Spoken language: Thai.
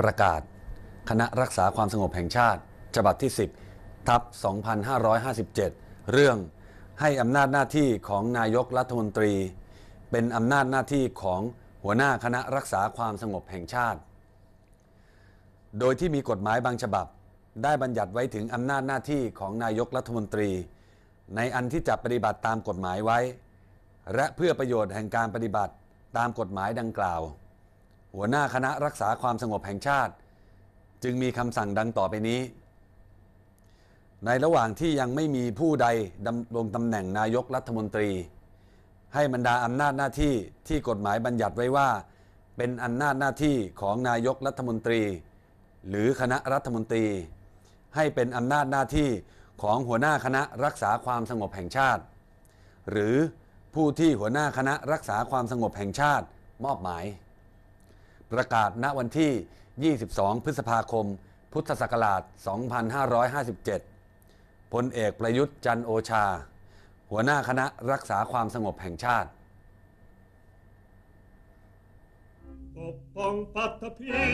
ประกาศ คณะรักษาความสงบแห่งชาติ ฉบับที่ 10 ทับ 2557 เรื่องให้อำนาจหน้าที่ของนายกรัฐมนตรี เป็นอำนาจหน้าที่ของหัวหน้าคณะรักษาความสงบแห่งชาติ โดยที่มีกฎหมายบางฉบับ ได้บัญญัติไว้ถึงอำนาจหน้าที่ของนายกรัฐมนตรี ในอันที่จะปฏิบัติตามกฎหมายไว้ และเพื่อประโยชน์แห่งการปฏิบัติ ตามกฎหมายดังกล่าว หัวหน้าคณะรักษาความสงบแห่งชาติ จึงมีคำสั่งดังต่อไปนี้ ในระหว่างที่ยังไม่มีผู้ใดดำรงตำแหน่งนายกรัฐมนตรี ให้บรรดาอำนาจหน้าที่ที่กฎหมายบัญญัติไว้ว่า เป็นอำนาจหน้าที่ของนายกรัฐมนตรี หรือคณะรัฐมนตรี ให้เป็นอำนาจหน้าที่ของหัวหน้าคณะรักษาความสงบแห่งชาติ หรือ ผู้ที่หัวหน้าคณะรักษาความสงบแห่งชาติมอบหมาย ประกาศณวันที่ 22 พฤษภาคม พุทธศักราช 2557 พลเอกประยุทธ์จันโอชา หัวหน้าคณะรักษาความสงบแห่งชาติปกป้องปัตภี